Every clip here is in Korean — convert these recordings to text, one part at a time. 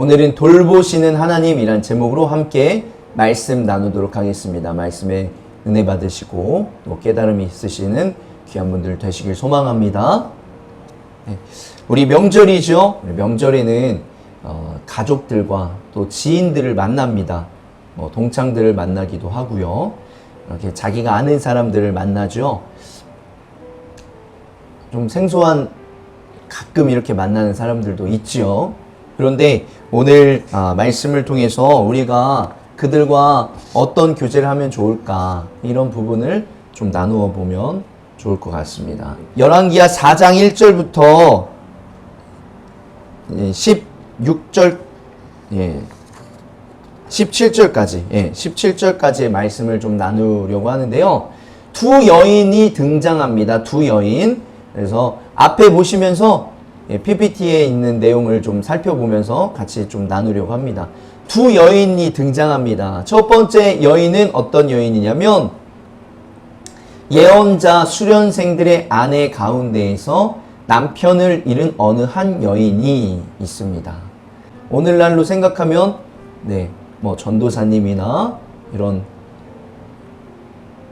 오늘은 돌보시는 하나님이란 제목으로 함께 말씀 나누도록 하겠습니다. 말씀에 은혜 받으시고 또 깨달음이 있으시는 귀한 분들 되시길 소망합니다. 네, 우리 명절이죠. 명절에는 어, 가족들과 또 지인들을 만납니다. 뭐 동창들을 만나기도 하고요. 이렇게 자기가 아는 사람들을 만나죠. 좀 생소한 가끔 이렇게 만나는 사람들도 있지요. 그런데 오늘 아, 말씀을 통해서 우리가 그들과 어떤 교제를 하면 좋을까 이런 부분을 좀 나누어 보면 좋을 것 같습니다. 열왕기하 4장 1절부터 16절 예. 17절까지, 예, 17절까지의 말씀을 좀 나누려고 하는데요. 두 여인이 등장합니다. 두 여인. 그래서 앞에 보시면서 예, PPT에 있는 내용을 좀 살펴보면서 같이 좀 나누려고 합니다. 두 여인이 등장합니다. 첫 번째 여인은 어떤 여인이냐면 예언자 수련생들의 아내 가운데에서 남편을 잃은 어느 한 여인이 있습니다. 오늘날로 생각하면 네, 뭐 전도사님이나 이런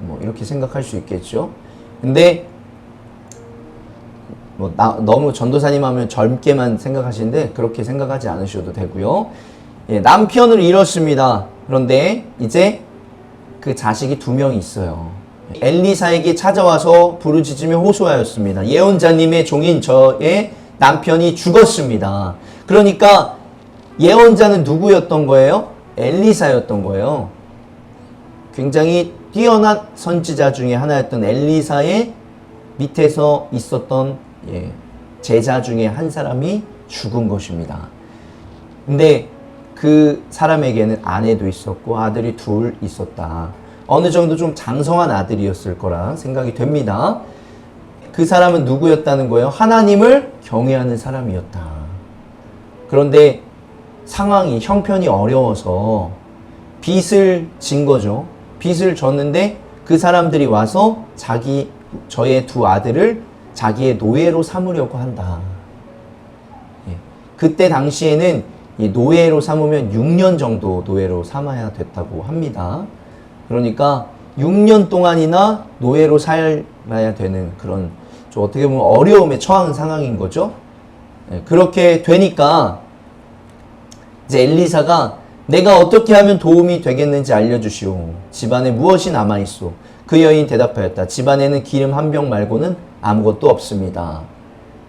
뭐 이렇게 생각할 수 있겠죠. 근데 뭐 나, 너무 전도사님 하면 젊게만 생각하시는데 그렇게 생각하지 않으셔도 되고요. 예, 남편을 잃었습니다. 그런데 이제 그 자식이 두 명 있어요. 엘리사에게 찾아와서 부르짖으며 호소하였습니다. 예언자님의 종인 저의 남편이 죽었습니다. 그러니까 예언자는 누구였던 거예요? 엘리사였던 거예요. 굉장히 뛰어난 선지자 중에 하나였던 엘리사의 밑에서 있었던 예, 제자 중에 한 사람이 죽은 것입니다. 근데 그 사람에게는 아내도 있었고 아들이 둘 있었다. 어느 정도 좀 장성한 아들이었을 거라 생각이 됩니다. 그 사람은 누구였다는 거예요? 하나님을 경외하는 사람이었다. 그런데 상황이 형편이 어려워서 빚을 진 거죠. 빚을 졌는데 그 사람들이 와서 자기 저의 두 아들을 자기의 노예로 삼으려고 한다. 예. 그때 당시에는 이 노예로 삼으면 6년 정도 노예로 삼아야 됐다고 합니다. 그러니까 6년 동안이나 노예로 살아야 되는 그런 좀 어떻게 보면 어려움에 처한 상황인 거죠. 예. 그렇게 되니까 이제 엘리사가 내가 어떻게 하면 도움이 되겠는지 알려주시오. 집안에 무엇이 남아있소? 그 여인 대답하였다. 집안에는 기름 한 병 말고는 아무것도 없습니다.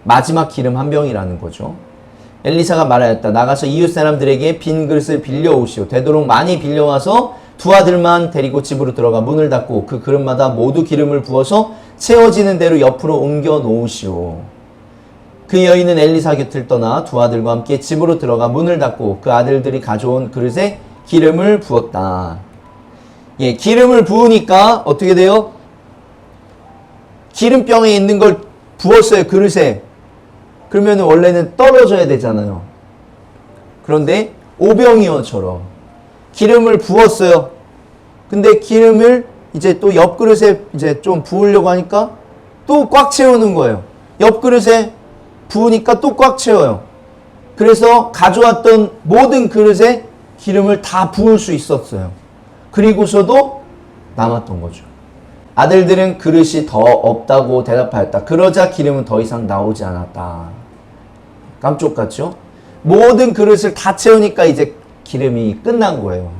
마지막 기름 한 병이라는 거죠. 엘리사가 말하였다. 나가서 이웃 사람들에게 빈 그릇을 빌려오시오. 되도록 많이 빌려와서 두 아들만 데리고 집으로 들어가 문을 닫고 그 그릇마다 모두 기름을 부어서 채워지는 대로 옆으로 옮겨 놓으시오. 그 여인은 엘리사 곁을 떠나 두 아들과 함께 집으로 들어가 문을 닫고 그 아들들이 가져온 그릇에 기름을 부었다. 예, 기름을 부으니까 어떻게 돼요? 기름병에 있는 걸 부었어요, 그릇에. 그러면 원래는 떨어져야 되잖아요. 그런데 오병이어처럼 기름을 부었어요. 근데 기름을 이제 또 옆 그릇에 이제 좀 부으려고 하니까 또 꽉 채우는 거예요. 옆 그릇에 부으니까 또 꽉 채워요. 그래서 가져왔던 모든 그릇에 기름을 다 부을 수 있었어요. 그리고서도 남았던 거죠. 아들들은 그릇이 더 없다고 대답하였다. 그러자 기름은 더 이상 나오지 않았다. 깜짝 같죠? 모든 그릇을 다 채우니까 이제 기름이 끝난 거예요.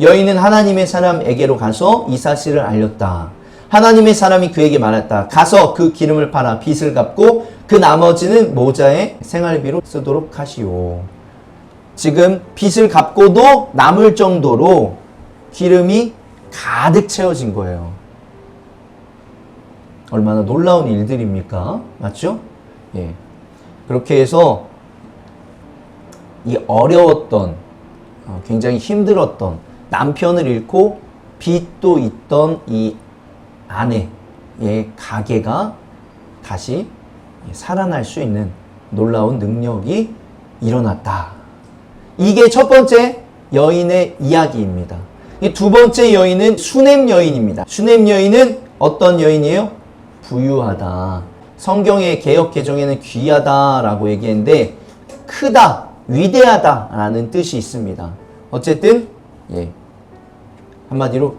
여인은 하나님의 사람에게로 가서 이 사실을 알렸다. 하나님의 사람이 그에게 말했다. 가서 그 기름을 팔아 빚을 갚고 그 나머지는 모자에 생활비로 쓰도록 하시오. 지금 빚을 갚고도 남을 정도로 기름이 가득 채워진 거예요. 얼마나 놀라운 일들입니까? 맞죠? 예. 그렇게 해서 이 어려웠던, 어, 굉장히 힘들었던 남편을 잃고 빚도 있던 이 아내의 가게가 다시 살아날 수 있는 놀라운 능력이 일어났다. 이게 첫 번째 여인의 이야기입니다. 이 두 번째 여인은 수냄 여인입니다. 수냄 여인은 어떤 여인이에요? 부유하다. 성경의 개혁 개정에는 귀하다라고 얘기했는데 크다 위대하다라는 뜻이 있습니다. 어쨌든 예. 한마디로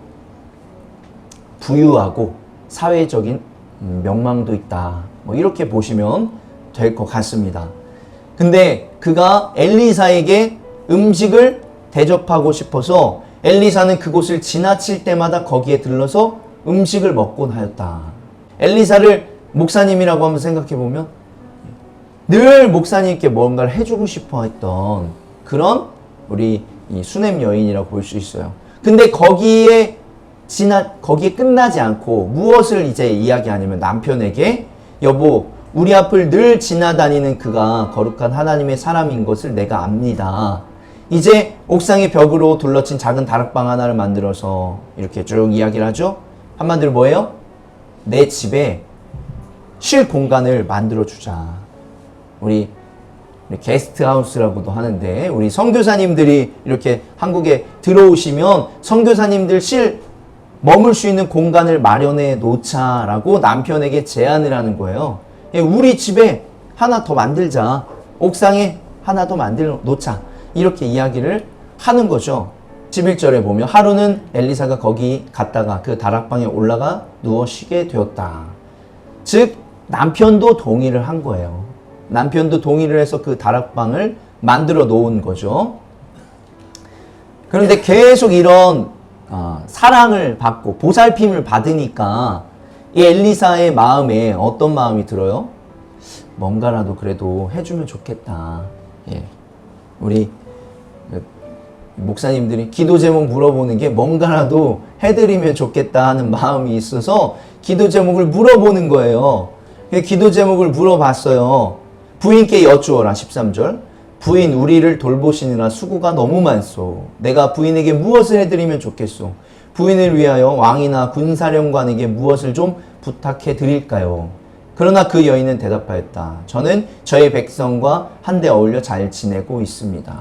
부유하고 사회적인 음, 명망도 있다. 뭐 이렇게 보시면 될 것 같습니다. 근데 그가 엘리사에게 음식을 대접하고 싶어서 엘리사는 그곳을 지나칠 때마다 거기에 들러서 음식을 먹곤 하였다. 엘리사를 목사님이라고 한번 생각해 보면 늘 목사님께 뭔가를 해주고 싶어 했던 그런 우리 이 수냄 여인이라고 볼 수 있어요. 근데 거기에 지나 거기에 끝나지 않고 무엇을 이제 이야기하냐면 남편에게 여보 우리 앞을 늘 지나다니는 그가 거룩한 하나님의 사람인 것을 내가 압니다. 이제 옥상의 벽으로 둘러친 작은 다락방 하나를 만들어서 이렇게 쭉 이야기를 하죠. 한마디로 뭐예요? 내 집에 쉴 공간을 만들어 주자. 우리 게스트하우스라고도 하는데 우리 선교사님들이 이렇게 한국에 들어오시면 선교사님들 실 머물 수 있는 공간을 마련해 놓자라고 남편에게 제안을 하는 거예요. 예, 우리 집에 하나 더 만들자. 옥상에 하나 더 만들어 놓자. 이렇게 이야기를 하는 거죠. 11절에 보면 하루는 엘리사가 거기 갔다가 그 다락방에 올라가 누워 쉬게 되었다. 즉 남편도 동의를 한 거예요. 남편도 동의를 해서 그 다락방을 만들어 놓은 거죠. 그런데 계속 이런 어, 사랑을 받고 보살핌을 받으니까 이 엘리사의 마음에 어떤 마음이 들어요? 뭔가라도 그래도 해주면 좋겠다. 예. 우리 그 목사님들이 기도 제목 물어보는 게 뭔가라도 해드리면 좋겠다 하는 마음이 있어서 기도 제목을 물어보는 거예요. 그 기도 제목을 물어봤어요. 부인께 여쭈어라 13절. 부인 우리를 돌보시느라 수고가 너무 많소. 내가 부인에게 무엇을 해드리면 좋겠소. 부인을 위하여 왕이나 군사령관에게 무엇을 좀 부탁해 드릴까요? 그러나 그 여인은 대답하였다. 저는 저의 백성과 한데 어울려 잘 지내고 있습니다.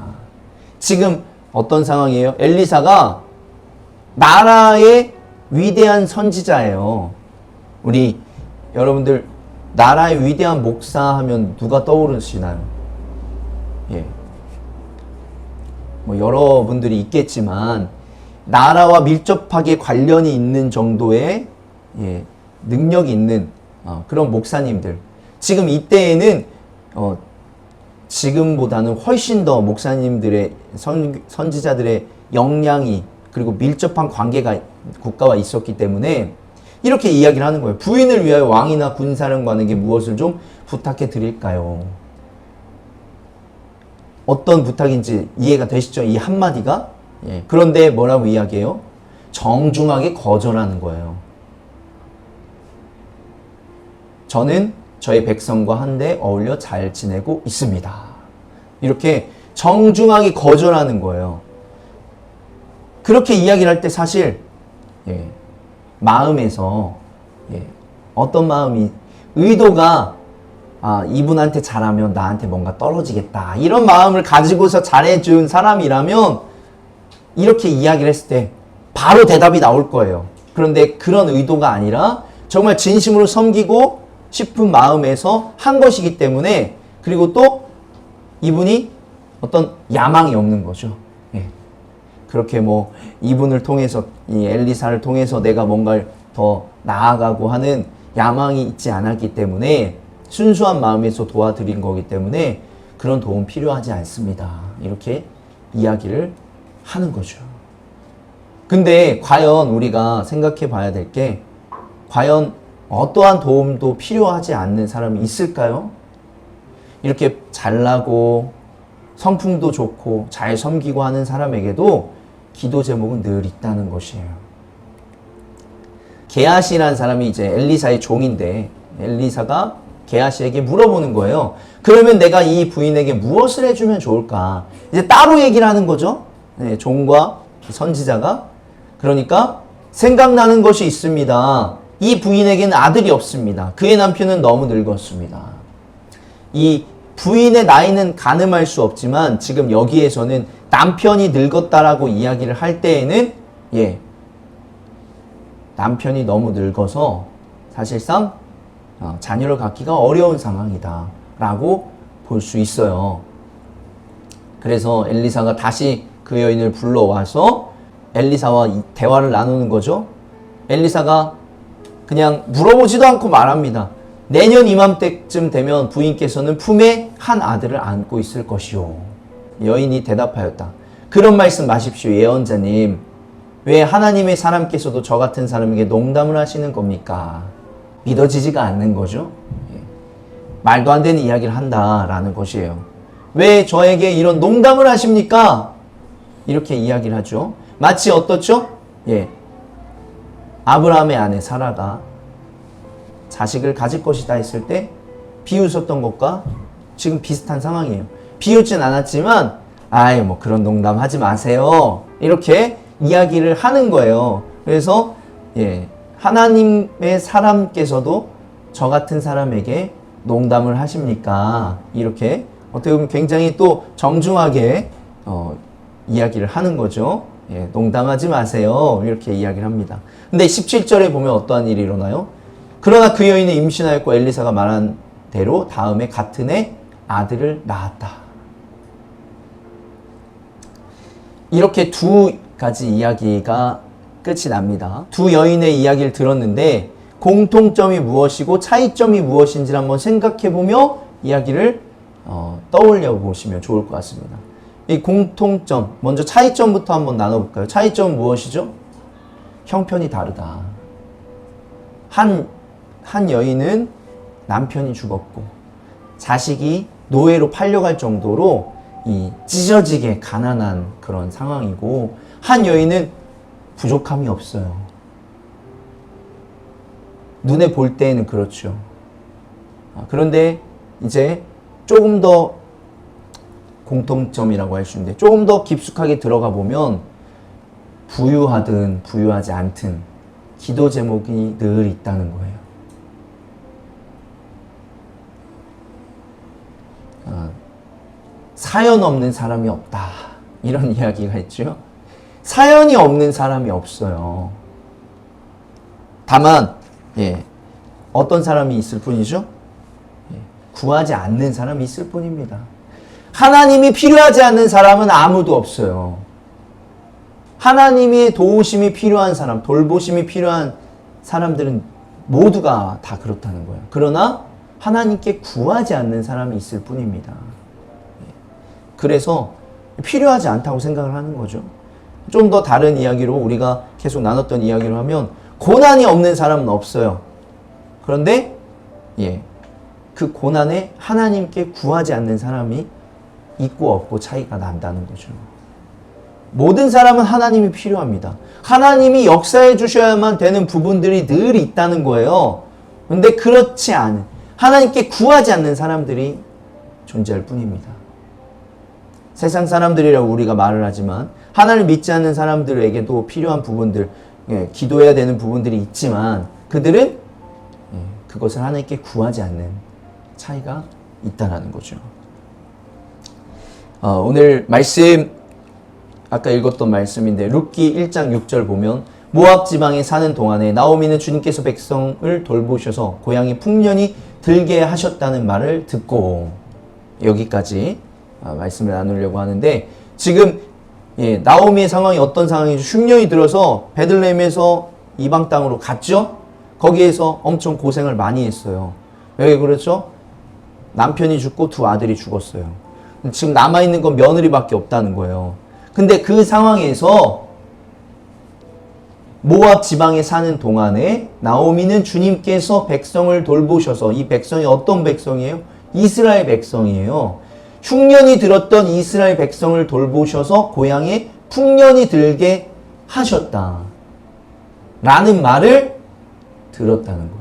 지금 어떤 상황이에요? 엘리사가 나라의 위대한 선지자예요. 우리 여러분들 나라의 위대한 목사 하면 누가 떠오르시나요? 예. 뭐 여러분들이 있겠지만 나라와 밀접하게 관련이 있는 정도의 예, 능력이 있는 어, 그런 목사님들. 지금 이때에는 어, 지금보다는 훨씬 더 목사님들의 선, 선지자들의 역량이 그리고 밀접한 관계가 국가와 있었기 때문에 이렇게 이야기를 하는 거예요. 부인을 위하여 왕이나 군사령관에게 무엇을 좀 부탁해 드릴까요? 어떤 부탁인지 이해가 되시죠? 이 한마디가? 예. 그런데 뭐라고 이야기해요? 정중하게 거절하는 거예요. 저는 저희 백성과 한데 어울려 잘 지내고 있습니다. 이렇게 정중하게 거절하는 거예요. 그렇게 이야기를 할 때 사실 예, 마음에서 예, 어떤 마음이 의도가 아, 이분한테 잘하면 나한테 뭔가 떨어지겠다 이런 마음을 가지고서 잘해준 사람이라면 이렇게 이야기를 했을 때 바로 대답이 나올 거예요. 그런데 그런 의도가 아니라 정말 진심으로 섬기고 싶은 마음에서 한 것이기 때문에 그리고 또 이분이 어떤 야망이 없는 거죠. 예. 그렇게 뭐 이분을 통해서 이 엘리사를 통해서 내가 뭔가를 더 나아가고 하는 야망이 있지 않았기 때문에 순수한 마음에서 도와드린 거기 때문에 그런 도움 필요하지 않습니다. 이렇게 이야기를 하는 거죠. 근데 과연 우리가 생각해 봐야 될 게 과연 어떠한 도움도 필요하지 않는 사람이 있을까요? 이렇게 잘나고 성품도 좋고 잘 섬기고 하는 사람에게도 기도 제목은 늘 있다는 것이에요. 게하시라는 사람이 이제 엘리사의 종인데 엘리사가 게하시에게 물어보는 거예요. 그러면 내가 이 부인에게 무엇을 해주면 좋을까? 이제 따로 얘기를 하는 거죠. 네, 종과 선지자가 그러니까 생각나는 것이 있습니다. 이 부인에게는 아들이 없습니다. 그의 남편은 너무 늙었습니다. 이 부인의 나이는 가늠할 수 없지만 지금 여기에서는 남편이 늙었다라고 이야기를 할 때에는 예 남편이 너무 늙어서 사실상 어, 자녀를 갖기가 어려운 상황이다 라고 볼 수 있어요. 그래서 엘리사가 다시 그 여인을 불러와서 엘리사와 이 대화를 나누는 거죠. 엘리사가 그냥 물어보지도 않고 말합니다. 내년 이맘때쯤 되면 부인께서는 품에 한 아들을 안고 있을 것이요. 여인이 대답하였다. 그런 말씀 마십시오, 예언자님. 왜 하나님의 사람께서도 저 같은 사람에게 농담을 하시는 겁니까? 믿어지지가 않는 거죠. 예. 말도 안 되는 이야기를 한다라는 것이에요. 왜 저에게 이런 농담을 하십니까? 이렇게 이야기를 하죠. 마치 어떻죠? 예. 아브라함의 아내 사라가 자식을 가질 것이다 했을 때 비웃었던 것과 지금 비슷한 상황이에요. 비웃진 않았지만 아이 뭐 그런 농담 하지 마세요. 이렇게 이야기를 하는 거예요. 그래서 예. 하나님의 사람께서도 저 같은 사람에게 농담을 하십니까? 이렇게 어떻게 보면 굉장히 또 정중하게 어, 이야기를 하는 거죠. 예, 농담하지 마세요. 이렇게 이야기를 합니다. 근데 17절에 보면 어떠한 일이 일어나요? 그러나 그 여인이 임신하였고 엘리사가 말한 대로 다음에 같은 해 아들을 낳았다. 이렇게 두 가지 이야기가 끝이 납니다. 두 여인의 이야기를 들었는데 공통점이 무엇이고 차이점이 무엇인지를 한번 생각해 보며 이야기를 어, 떠올려 보시면 좋을 것 같습니다. 이 공통점, 먼저 차이점부터 한번 나눠볼까요? 차이점은 무엇이죠? 형편이 다르다. 한, 한 여인은 남편이 죽었고, 자식이 노예로 팔려갈 정도로 이 찢어지게 가난한 그런 상황이고, 한 여인은 부족함이 없어요. 눈에 볼 때에는 그렇죠. 아, 그런데 이제 조금 더 공통점이라고 할 수 있는데 조금 더 깊숙하게 들어가 보면 부유하든 부유하지 않든 기도 제목이 늘 있다는 거예요. 아, 사연 없는 사람이 없다. 이런 이야기가 있죠. 사연이 없는 사람이 없어요. 다만, 예, 어떤 사람이 있을 뿐이죠? 예, 구하지 않는 사람이 있을 뿐입니다. 하나님이 필요하지 않는 사람은 아무도 없어요. 하나님의 도우심이 필요한 사람, 돌보심이 필요한 사람들은 모두가 다 그렇다는 거예요. 그러나 하나님께 구하지 않는 사람이 있을 뿐입니다. 예. 그래서 필요하지 않다고 생각을 하는 거죠. 좀 더 다른 이야기로 우리가 계속 나눴던 이야기로 하면 고난이 없는 사람은 없어요. 그런데 예. 그 고난에 하나님께 구하지 않는 사람이 있고 없고 차이가 난다는 거죠. 모든 사람은 하나님이 필요합니다. 하나님이 역사해 주셔야만 되는 부분들이 늘 있다는 거예요. 근데 그렇지 않은, 하나님께 구하지 않는 사람들이 존재할 뿐입니다. 세상 사람들이라고 우리가 말을 하지만, 하나님을 믿지 않는 사람들에게도 필요한 부분들, 예, 기도해야 되는 부분들이 있지만, 그들은 예, 그것을 하나님께 구하지 않는 차이가 있다는 거죠. 어, 오늘 말씀 아까 읽었던 말씀인데 룻기 1장 6절 보면 모압 지방에 사는 동안에 나오미는 주님께서 백성을 돌보셔서 고향에 풍년이 들게 하셨다는 말을 듣고 여기까지 아, 말씀을 나누려고 하는데 지금 예, 나오미의 상황이 어떤 상황이죠? 흉년이 들어서 베들레헴에서 이방 땅으로 갔죠. 거기에서 엄청 고생을 많이 했어요. 왜 그렇죠? 남편이 죽고 두 아들이 죽었어요. 지금 남아있는 건 며느리밖에 없다는 거예요. 근데 그 상황에서 모압 지방에 사는 동안에 나오미는 주님께서 백성을 돌보셔서 이 백성이 어떤 백성이에요? 이스라엘 백성이에요. 흉년이 들었던 이스라엘 백성을 돌보셔서 고향에 풍년이 들게 하셨다. 라는 말을 들었다는 거예요.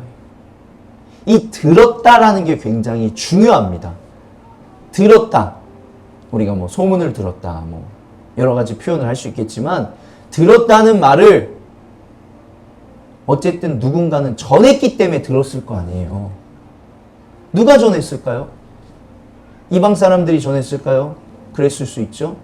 이 들었다라는 게 굉장히 중요합니다. 들었다. 우리가 뭐 소문을 들었다. 뭐 여러 가지 표현을 할 수 있겠지만 들었다는 말을 어쨌든 누군가는 전했기 때문에 들었을 거 아니에요. 누가 전했을까요? 이방 사람들이 전했을까요? 그랬을 수 있죠.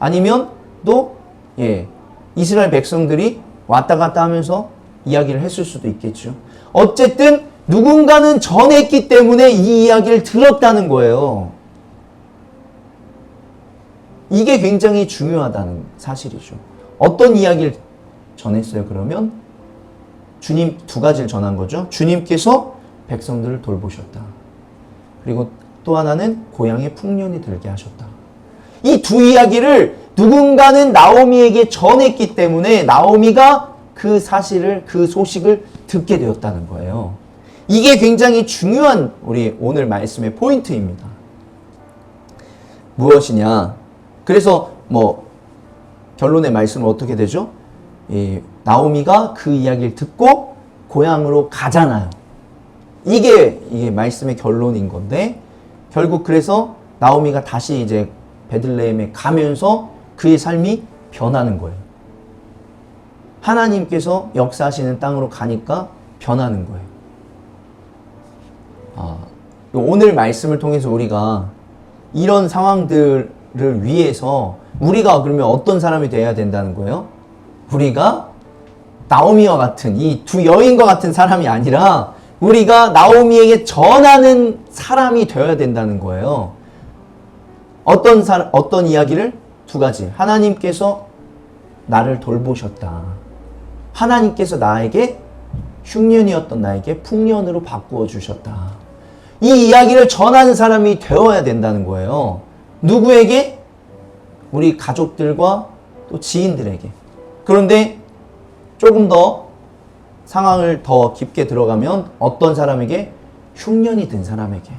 아니면 또 예, 이스라엘 백성들이 왔다 갔다 하면서 이야기를 했을 수도 있겠죠. 어쨌든 누군가는 전했기 때문에 이 이야기를 들었다는 거예요. 이게 굉장히 중요하다는 사실이죠. 어떤 이야기를 전했어요, 그러면? 주님 두 가지를 전한 거죠. 주님께서 백성들을 돌보셨다. 그리고 또 하나는 고향에 풍년이 들게 하셨다. 이 두 이야기를 누군가는 나오미에게 전했기 때문에 나오미가 그 사실을, 그 소식을 듣게 되었다는 거예요. 이게 굉장히 중요한 우리 오늘 말씀의 포인트입니다. 무엇이냐? 그래서 뭐 결론의 말씀은 어떻게 되죠? 이 나오미가 그 이야기를 듣고 고향으로 가잖아요. 이게 이게 말씀의 결론인 건데 결국 그래서 나오미가 다시 이제 베들레헴에 가면서 그의 삶이 변하는 거예요. 하나님께서 역사하시는 땅으로 가니까 변하는 거예요. 아, 오늘 말씀을 통해서 우리가 이런 상황들 을 위해서 우리가 그러면 어떤 사람이 돼야 된다는 거예요? 우리가 나오미와 같은 이 두 여인과 같은 사람이 아니라 우리가 나오미에게 전하는 사람이 되어야 된다는 거예요. 어떤 사 어떤 이야기를 두 가지. 하나님께서 나를 돌보셨다. 하나님께서 나에게 흉년이었던 나에게 풍년으로 바꾸어 주셨다. 이 이야기를 전하는 사람이 되어야 된다는 거예요. 누구에게? 우리 가족들과 또 지인들에게. 그런데 조금 더 상황을 더 깊게 들어가면 어떤 사람에게? 흉년이 든 사람에게.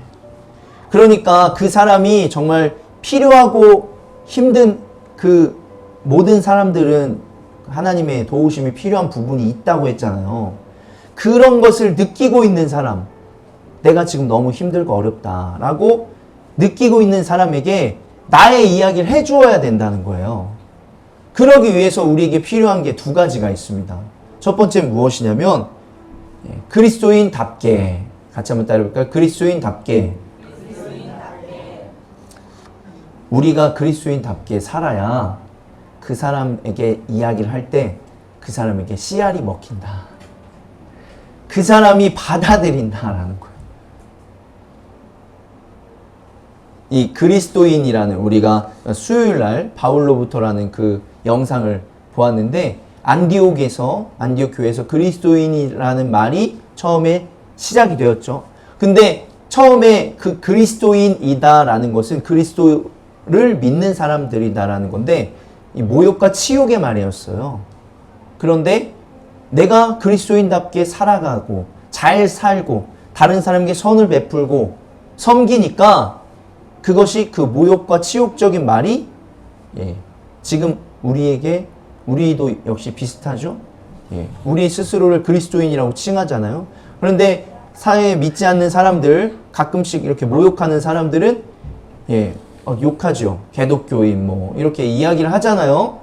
그러니까 그 사람이 정말 필요하고 힘든 그 모든 사람들은 하나님의 도우심이 필요한 부분이 있다고 했잖아요. 그런 것을 느끼고 있는 사람, 내가 지금 너무 힘들고 어렵다라고 느끼고 있는 사람에게 나의 이야기를 해주어야 된다는 거예요. 그러기 위해서 우리에게 필요한 게 두 가지가 있습니다. 첫 번째 무엇이냐면 예, 그리스도인답게 같이 한번 따라해볼까요? 그리스도인답게 우리가 그리스도인답게 살아야 그 사람에게 이야기를 할 때 그 사람에게 씨알이 먹힌다. 그 사람이 받아들인다라는 거예요. 이 그리스도인이라는 우리가 수요일 날 바울로부터라는 그 영상을 보았는데 안디옥에서 안디옥 교회에서 그리스도인이라는 말이 처음에 시작이 되었죠. 근데 처음에 그 그리스도인이다라는 것은 그리스도를 믿는 사람들이다라는 건데 이 모욕과 치욕의 말이었어요. 그런데 내가 그리스도인답게 살아가고 잘 살고 다른 사람에게 선을 베풀고 섬기니까 그것이 그 모욕과 치욕적인 말이 예, 지금 우리에게 우리도 역시 비슷하죠. 예, 우리 스스로를 그리스도인이라고 칭하잖아요. 그런데 사회에 믿지 않는 사람들 가끔씩 이렇게 모욕하는 사람들은 예, 어, 욕하죠. 개독교인 뭐 이렇게 이야기를 하잖아요.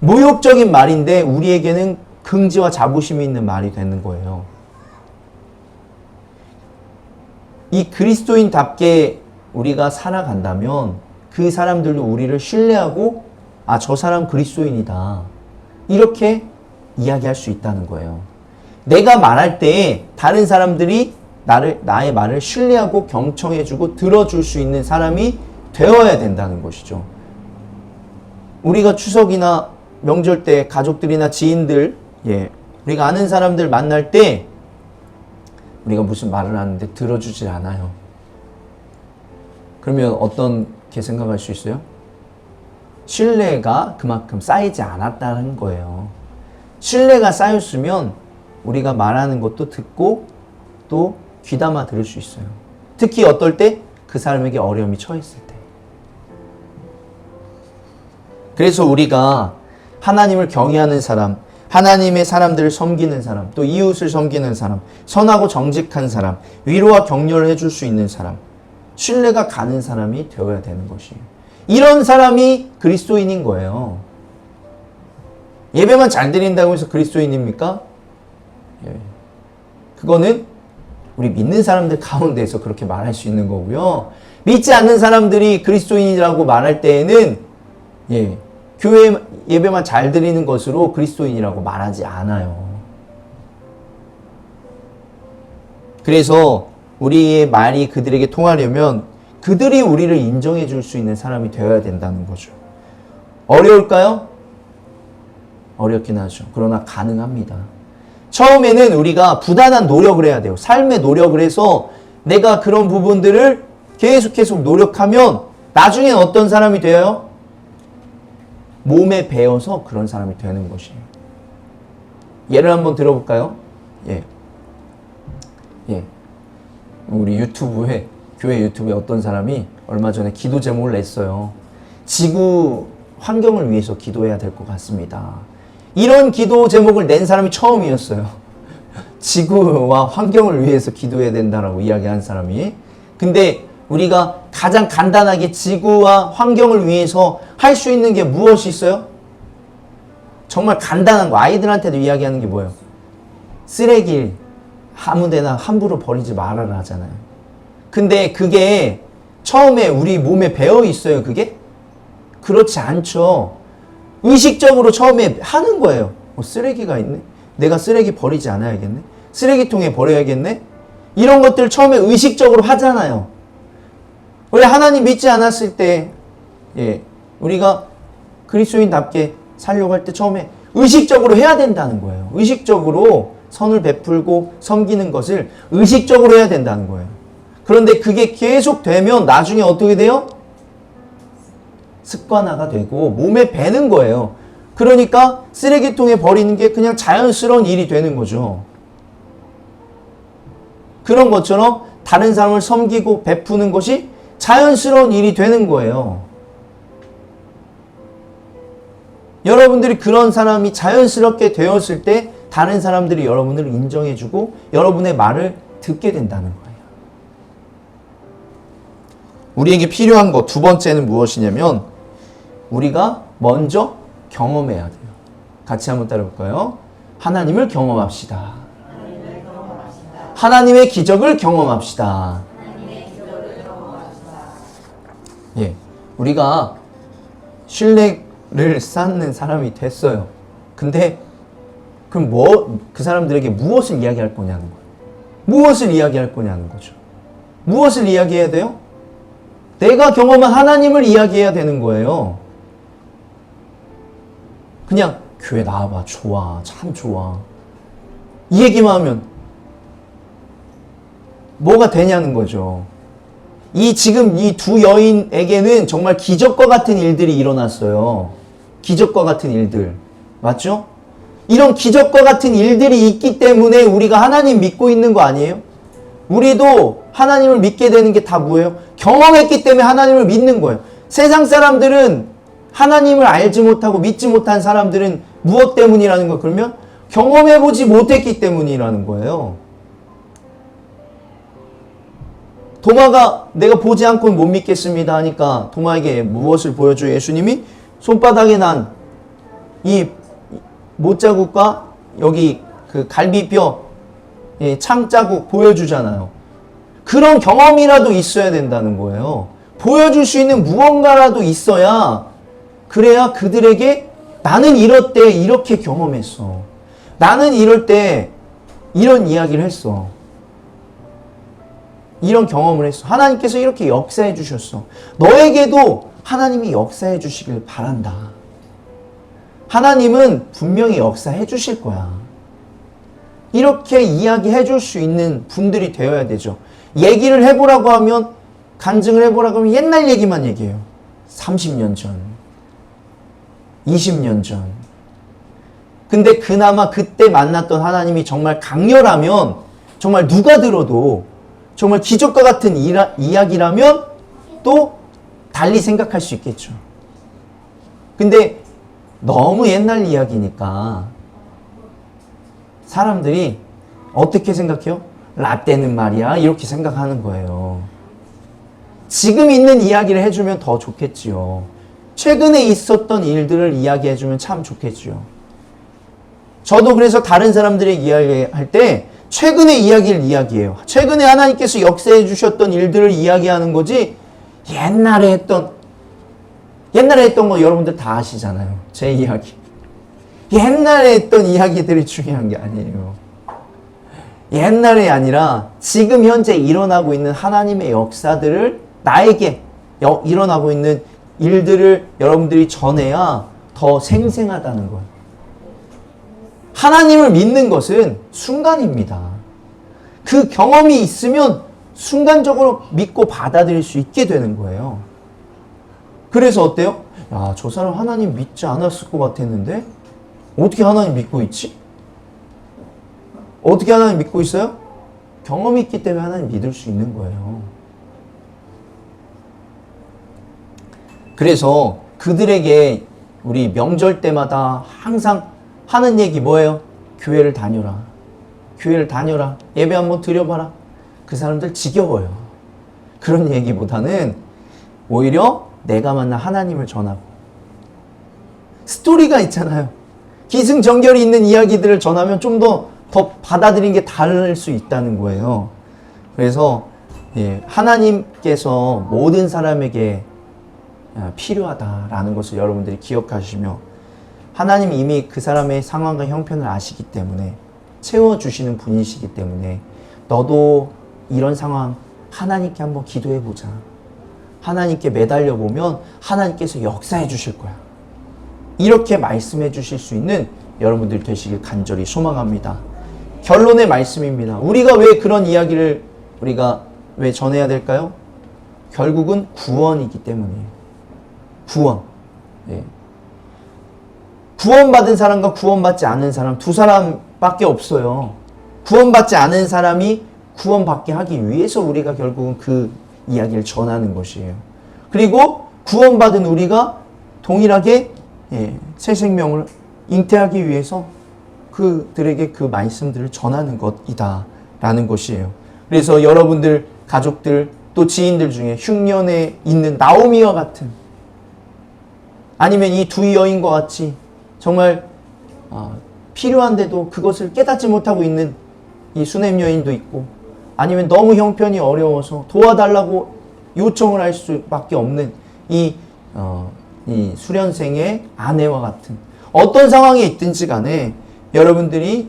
모욕적인 말인데 우리에게는 긍지와 자부심이 있는 말이 되는 거예요. 이 그리스도인답게 우리가 살아간다면 그 사람들도 우리를 신뢰하고 아, 저 사람 그리스도인이다. 이렇게 이야기할 수 있다는 거예요. 내가 말할 때 다른 사람들이 나를, 나의 말을 신뢰하고 경청해주고 들어줄 수 있는 사람이 되어야 된다는 것이죠. 우리가 추석이나 명절 때 가족들이나 지인들, 예, 우리가 아는 사람들 만날 때 우리가 무슨 말을 하는데 들어주질 않아요. 그러면 어떻게 생각할 수 있어요? 신뢰가 그만큼 쌓이지 않았다는 거예요. 신뢰가 쌓였으면 우리가 말하는 것도 듣고 또 귀담아 들을 수 있어요. 특히 어떨 때 그 사람에게 어려움이 처했을 때. 그래서 우리가 하나님을 경외하는 사람, 하나님의 사람들을 섬기는 사람, 또 이웃을 섬기는 사람, 선하고 정직한 사람, 위로와 격려를 해줄 수 있는 사람, 신뢰가 가는 사람이 되어야 되는 것이에요. 이런 사람이 그리스도인인 거예요. 예배만 잘 드린다고 해서 그리스도인입니까? 예. 그거는 우리 믿는 사람들 가운데서 그렇게 말할 수 있는 거고요. 믿지 않는 사람들이 그리스도인이라고 말할 때에는 예, 교회 예배만 잘 드리는 것으로 그리스도인이라고 말하지 않아요. 그래서 우리의 말이 그들에게 통하려면 그들이 우리를 인정해 줄 수 있는 사람이 되어야 된다는 거죠. 어려울까요? 어렵긴 하죠. 그러나 가능합니다. 처음에는 우리가 부단한 노력을 해야 돼요. 삶의 노력을 해서 내가 그런 부분들을 계속 계속 노력하면 나중엔 어떤 사람이 돼요? 몸에 배어서 그런 사람이 되는 것이에요. 예를 한번 들어볼까요? 예. 예. 우리 유튜브에, 교회 유튜브에 어떤 사람이 얼마 전에 기도 제목을 냈어요. 지구 환경을 위해서 기도해야 될 것 같습니다. 이런 기도 제목을 낸 사람이 처음이었어요. 지구와 환경을 위해서 기도해야 된다라고 이야기한 사람이. 근데 우리가 가장 간단하게 지구와 환경을 위해서 할 수 있는 게 무엇이 있어요? 정말 간단한 거. 아이들한테도 이야기하는 게 뭐예요? 쓰레기 아무데나 함부로 버리지 말아라 하잖아요. 근데 그게 처음에 우리 몸에 배어 있어요, 그게? 그렇지 않죠. 의식적으로 처음에 하는 거예요. 어, 쓰레기가 있네. 내가 쓰레기 버리지 않아야겠네. 쓰레기통에 버려야겠네. 이런 것들 처음에 의식적으로 하잖아요. 원래 하나님 믿지 않았을 때, 예, 우리가 그리스도인답게 살려고 할 때 처음에 의식적으로 해야 된다는 거예요. 의식적으로 선을 베풀고 섬기는 것을 의식적으로 해야 된다는 거예요. 그런데 그게 계속 되면 나중에 어떻게 돼요? 습관화가 되고 몸에 배는 거예요. 그러니까 쓰레기통에 버리는 게 그냥 자연스러운 일이 되는 거죠. 그런 것처럼 다른 사람을 섬기고 베푸는 것이 자연스러운 일이 되는 거예요. 여러분들이 그런 사람이 자연스럽게 되었을 때 다른 사람들이 여러분을 인정해주고 여러분의 말을 듣게 된다는 거예요. 우리에게 필요한 것 두 번째는 무엇이냐면 우리가 먼저 경험해야 돼요. 같이 한번 따라볼까요? 하나님을 경험합시다. 하나님의 기적을 경험합시다. 예, 우리가 신뢰 를 쌓는 사람이 됐어요. 근데 그럼 뭐 그 사람들에게 무엇을 이야기할 거냐는 거예요. 무엇을 이야기할 거냐는 거죠. 무엇을 이야기해야 돼요? 내가 경험한 하나님을 이야기해야 되는 거예요. 그냥 교회 나와봐 좋아 참 좋아 이 얘기만 하면 뭐가 되냐는 거죠. 이 지금 이 두 여인에게는 정말 기적과 같은 일들이 일어났어요. 기적과 같은 일들. 맞죠? 이런 기적과 같은 일들이 있기 때문에 우리가 하나님 믿고 있는 거 아니에요? 우리도 하나님을 믿게 되는 게 다 뭐예요? 경험했기 때문에 하나님을 믿는 거예요. 세상 사람들은 하나님을 알지 못하고 믿지 못한 사람들은 무엇 때문이라는 거 그러면 경험해보지 못했기 때문이라는 거예요. 도마가 내가 보지 않고는 못 믿겠습니다 하니까 도마에게 무엇을 보여줘 예수님이 손바닥에 난 이 못자국과 여기 그 갈비뼈 예, 창자국 보여주잖아요. 그런 경험이라도 있어야 된다는 거예요. 보여줄 수 있는 무언가라도 있어야 그래야 그들에게 나는 이럴 때 이렇게 경험했어. 나는 이럴 때 이런 이야기를 했어. 이런 경험을 했어. 하나님께서 이렇게 역사해 주셨어. 너에게도 하나님이 역사해 주시길 바란다. 하나님은 분명히 역사해 주실 거야. 이렇게 이야기해 줄 수 있는 분들이 되어야 되죠. 얘기를 해보라고 하면, 간증을 해보라고 하면 옛날 얘기만 얘기해요. 30년 전, 20년 전. 근데 그나마 그때 만났던 하나님이 정말 강렬하면, 정말 누가 들어도 정말 기적과 같은 이라, 이야기라면 또 달리 생각할 수 있겠죠. 근데 너무 옛날 이야기니까 사람들이 어떻게 생각해요? 라떼는 말이야. 이렇게 생각하는 거예요. 지금 있는 이야기를 해주면 더 좋겠지요. 최근에 있었던 일들을 이야기해주면 참 좋겠지요. 저도 그래서 다른 사람들의 이야기할 때 최근의 이야기를 이야기해요. 최근에 하나님께서 역사해 주셨던 일들을 이야기하는 거지 옛날에 했던 옛날에 했던 거 여러분들 다 아시잖아요. 제 이야기. 옛날에 했던 이야기들이 중요한 게 아니에요. 옛날이 아니라 지금 현재 일어나고 있는 하나님의 역사들을 나에게 여- 일어나고 있는 일들을 여러분들이 전해야 더 생생하다는 거예요. 하나님을 믿는 것은 순간입니다. 그 경험이 있으면 순간적으로 믿고 받아들일 수 있게 되는 거예요. 그래서 어때요? 야, 저 사람 하나님 믿지 않았을 것 같았는데 어떻게 하나님 믿고 있지? 어떻게 하나님 믿고 있어요? 경험이 있기 때문에 하나님 믿을 수 있는 거예요. 그래서 그들에게 우리 명절 때마다 항상 하는 얘기 뭐예요? 교회를 다녀라. 교회를 다녀라. 예배 한번 드려봐라. 그 사람들 지겨워요. 그런 얘기보다는 오히려 내가 만난 하나님을 전하고 스토리가 있잖아요. 기승전결이 있는 이야기들을 전하면 좀 더 더 받아들이는 게 다를 수 있다는 거예요. 그래서 예, 하나님께서 모든 사람에게 아, 필요하다라는 것을 여러분들이 기억하시며 하나님 이미 그 사람의 상황과 형편을 아시기 때문에 채워주시는 분이시기 때문에 너도 이런 상황 하나님께 한번 기도해 보자. 하나님께 매달려 보면 하나님께서 역사해 주실 거야. 이렇게 말씀해 주실 수 있는 여러분들 되시길 간절히 소망합니다. 결론의 말씀입니다. 우리가 왜 그런 이야기를 우리가 왜 전해야 될까요? 결국은 구원이기 때문이에요. 구원. 예. 구원받은 사람과 구원받지 않은 사람 두 사람밖에 없어요. 구원받지 않은 사람이 구원받게 하기 위해서 우리가 결국은 그 이야기를 전하는 것이에요. 그리고 구원받은 우리가 동일하게 예, 새 생명을 잉태하기 위해서 그들에게 그 말씀들을 전하는 것이다 라는 것이에요. 그래서 여러분들 가족들 또 지인들 중에 흉년에 있는 나오미와 같은 아니면 이 두 여인과 같이 정말 아, 필요한데도 그것을 깨닫지 못하고 있는 이 수냄 여인도 있고 아니면 너무 형편이 어려워서 도와달라고 요청을 할 수밖에 없는 이, 어, 이 수련생의 아내와 같은 어떤 상황에 있든지 간에 여러분들이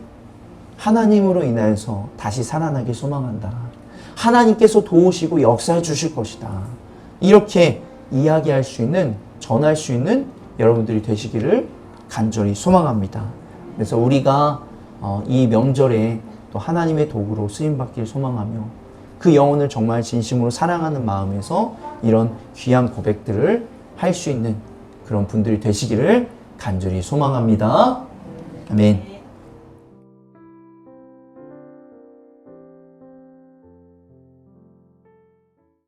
하나님으로 인하여서 다시 살아나길 소망한다. 하나님께서 도우시고 역사해 주실 것이다. 이렇게 이야기할 수 있는, 전할 수 있는 여러분들이 되시기를 간절히 소망합니다. 그래서 우리가 어, 이 명절에 또 하나님의 도구로 쓰임받기를 소망하며 그 영혼을 정말 진심으로 사랑하는 마음에서 이런 귀한 고백들을 할 수 있는 그런 분들이 되시기를 간절히 소망합니다. 아멘.